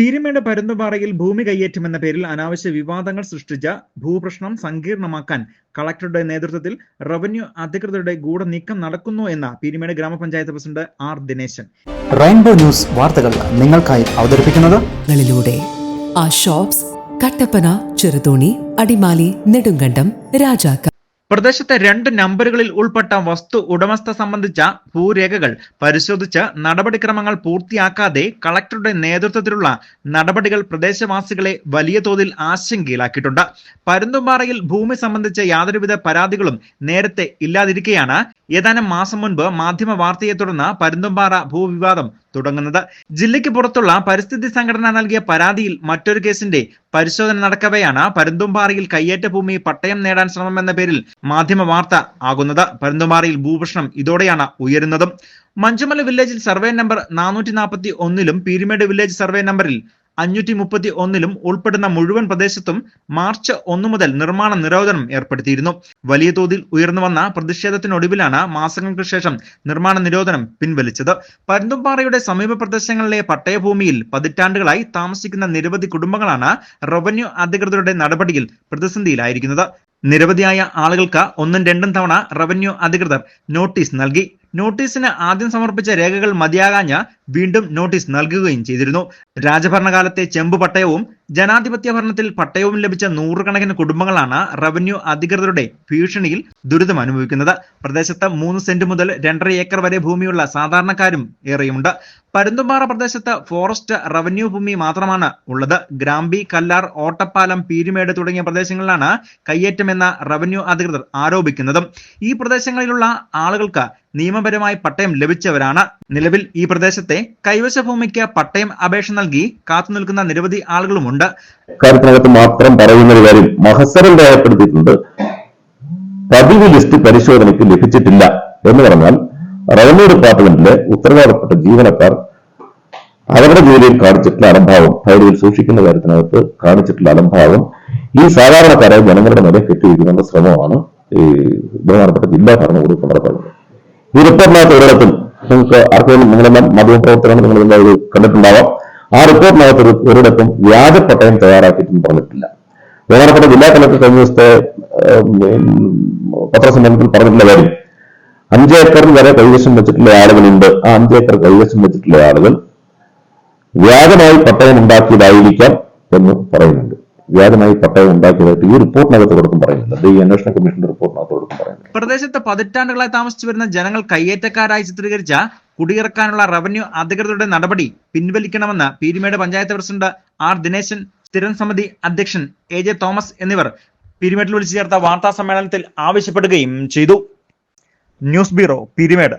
പീരുമേട് പരുന്തുപാറയിൽ ഭൂമി കയ്യേറ്റമെന്ന പേരിൽ അനാവശ്യ വിവാദങ്ങൾ സൃഷ്ടിച്ച ഭൂപ്രശ്നം സങ്കീർണമാക്കാൻ കളക്ടറുടെ നേതൃത്വത്തിൽ റവന്യൂ അധികൃതരുടെ ഗൂഢനീക്കം നടക്കുന്നു എന്ന Peermade grama panchayat president R Dineshan. Rainbow news വാർത്തകൾ നിങ്ങൾക്കായി അവതരിപ്പിക്കുന്നത് ആ ഷോപ്സ് കട്ടപ്പന ചെറുതോണി അടിമാലി നെടുങ്കണ്ടം രാജാക്ക. പ്രദേശത്തെ രണ്ട് നമ്പറുകളിൽ ഉൾപ്പെട്ട വസ്തു ഉടമസ്ഥ സംബന്ധിച്ച ഭൂരേഖകൾ പരിശോധിച്ച് നടപടിക്രമങ്ങൾ പൂർത്തിയാക്കാതെ കളക്ടറുടെ നേതൃത്വത്തിലുള്ള നടപടികൾ പ്രദേശവാസികളെ വലിയ തോതിൽ ആശങ്കയിലാക്കിയിട്ടുണ്ട്. പരുന്തുംപാറയിൽ ഭൂമി സംബന്ധിച്ച യാതൊരുവിധ പരാതികളും നേരത്തെ ഇല്ലാതിരിക്കെയാണ് ഏതാനും മാസം മുൻപ് മാധ്യമ വാർത്തയെ തുടർന്ന് പരുന്തുംപാറ ഭൂവിവാദം തുടങ്ങുന്നത്. ജില്ലയ്ക്ക് പുറത്തുള്ള പരിസ്ഥിതി സംഘടന നൽകിയ പരാതിയിൽ മറ്റൊരു കേസിന്റെ പരിശോധന നടക്കവെയാണ് പരുന്തുംപാറയിൽ കയ്യേറ്റ ഭൂമി പട്ടയം നേടാൻ ശ്രമമെന്ന പേരിൽ മാധ്യമ വാർത്ത ആകുന്നത്. പരുന്തുംപാറയിൽ ഭൂപ്രശ്നം ഇതോടെയാണ് ഉയരുന്നതും. മഞ്ചുമല വില്ലേജിൽ സർവേ നമ്പർ നാനൂറ്റി നാൽപ്പത്തി ഒന്നിലും പീരുമേട് വില്ലേജ് സർവേ നമ്പറിൽ അഞ്ഞൂറ്റി മുപ്പത്തി ഒന്നിലും ഉൾപ്പെടുന്ന മുഴുവൻ പ്രദേശത്തും മാർച്ച് ഒന്നു മുതൽ നിർമ്മാണ നിരോധനം ഏർപ്പെടുത്തിയിരുന്നു. വലിയ തോതിൽ ഉയർന്നു വന്ന പ്രതിഷേധത്തിനൊടുവിലാണ് മാസങ്ങൾക്ക് ശേഷം നിർമ്മാണ നിരോധനം പിൻവലിച്ചത്. പരുന്തുംപാറയുടെ സമീപ പ്രദേശങ്ങളിലെ പട്ടയഭൂമിയിൽ പതിറ്റാണ്ടുകളായി താമസിക്കുന്ന നിരവധി കുടുംബങ്ങളാണ് റവന്യൂ അധികൃതരുടെ നടപടിയിൽ പ്രതിസന്ധിയിലായിരിക്കുന്നത്. നിരവധിയായ ആളുകൾക്ക് ഒന്നും രണ്ടും തവണ റവന്യൂ അധികൃതർ നോട്ടീസ് നൽകി. നോട്ടീസിന് ആദ്യം സമർപ്പിച്ച രേഖകൾ മതിയാകാഞ്ഞ വീണ്ടും നോട്ടീസ് നൽകുകയും ചെയ്തിരുന്നു. രാജഭരണകാലത്തെ ചെമ്പ് പട്ടയവും ജനാധിപത്യ ഭരണത്തിൽ പട്ടയവും ലഭിച്ച നൂറുകണക്കിന് കുടുംബങ്ങളാണ് റവന്യൂ അധികൃതരുടെ ഭീഷണിയിൽ ദുരിതം അനുഭവിക്കുന്നത്. പ്രദേശത്ത് മൂന്ന് സെന്റ് മുതൽ രണ്ടര ഏക്കർ വരെ ഭൂമിയുള്ള സാധാരണക്കാരും ഏറെയുണ്ട് പരുന്തുംപാറ പ്രദേശത്ത് ഫോറസ്റ്റ് റവന്യൂ ഭൂമി മാത്രമാണ് ഉള്ളത്. ഗ്രാമ്പി കല്ലാർ ഓട്ടപ്പാലം പീരുമേട് തുടങ്ങിയ പ്രദേശങ്ങളിലാണ് കയ്യേറ്റമെന്ന റവന്യൂ അധികൃതർ ആരോപിക്കുന്നതും. ഈ പ്രദേശങ്ങളിലുള്ള ആളുകൾക്ക് നിയമപരമായി പട്ടയം ലഭിച്ചവരാണ്. നിലവിൽ ഈ പ്രദേശത്തെ കൈവശ ഭൂമിക്ക് പട്ടയം അപേക്ഷ നൽകി കാത്തുനിൽക്കുന്ന നിരവധി ആളുകളുമുണ്ട്. കാര്യത്തിനകത്ത് മാത്രം പറയുന്ന ഒരു കാര്യം മഹസരം രേഖപ്പെടുത്തിയിട്ടുണ്ട്. പതിവ് ലിസ്റ്റ് പരിശോധനയ്ക്ക് ലഭിച്ചിട്ടില്ല എന്ന് പറഞ്ഞാൽ റവന്യൂ ഡിപ്പാർട്ട്മെന്റിലെ ഉത്തരവാദപ്പെട്ട ജീവനക്കാർ അവരുടെ ജോലിയിൽ കാണിച്ചിട്ടുള്ള അലംഭാവം ഫയലുകൾ സൂക്ഷിക്കുന്ന കാര്യത്തിനകത്ത് കാണിച്ചിട്ടുള്ള അലംഭാവം ഈ സാധാരണക്കാരെ ജനങ്ങളുടെ നേരെ കെട്ടിയിരിക്കുന്ന ശ്രമമാണ് ഈ ബഹുമാനപ്പെട്ട ജില്ലാ ഭരണകൂടം നടത്തുന്നത്. ഈ റിപ്പോർട്ടിനകത്ത് ഒരിടത്തും നിങ്ങൾക്ക് ആർക്കെങ്കിലും നിങ്ങളെല്ലാം മാധ്യമപ്രവർത്തനമാണ് നിങ്ങൾ കണ്ടിട്ടുണ്ടാവാം. ആ റിപ്പോർട്ടിനകത്ത് ഒരു ഒരിടത്തും വ്യാജപ്പട്ടയം തയ്യാറാക്കിയിട്ടും പറഞ്ഞിട്ടില്ല. ബഹുമാനപ്പെട്ട ജില്ലാ കളക്ടർ കഴിഞ്ഞ ദിവസത്തെ പത്രസമ്മേളനത്തിൽ പറഞ്ഞിട്ടുള്ള കാര്യം. അഞ്ച് ഏക്കറിൽ വരെ കൈവശം വെച്ചിട്ടുള്ള ആളുകളുണ്ട്. ആ അഞ്ച് ഏക്കർ കൈവശം വെച്ചിട്ടുള്ള ആളുകൾ വ്യാജമായി പട്ടയം ഉണ്ടാക്കിയതായിരിക്കാം എന്ന് പറയുന്നുണ്ട്. വ്യാജമായി പട്ടയം ഉണ്ടാക്കിയതായിട്ട് ഈ റിപ്പോർട്ടിനകത്ത് കൊടുക്കും പറയുന്നുണ്ട് ഈ അന്വേഷണ കമ്മീഷന്റെ റിപ്പോർട്ടിനകത്ത് കൊടുക്കും പറയുന്നുണ്ട് പ്രദേശത്ത് പതിറ്റാണ്ടുകളായി താമസിച്ചു വരുന്ന ജനങ്ങൾ കയ്യേറ്റക്കാരായി ചിത്രീകരിച്ച കുടിയിറക്കാനുള്ള റവന്യൂ അധികൃതരുടെ നടപടി പിൻവലിക്കണമെന്ന് പീരുമേട് പഞ്ചായത്ത് പ്രസിഡന്റ് ആർ ദിനേശൻ സ്ഥിരം സമിതി അധ്യക്ഷൻ എ ജെ തോമസ് എന്നിവർ പീരുമേട്ടിൽ വിളിച്ചു ചേർത്ത വാർത്താ സമ്മേളനത്തിൽ ആവശ്യപ്പെടുകയും ചെയ്തു. News bureau Peermade.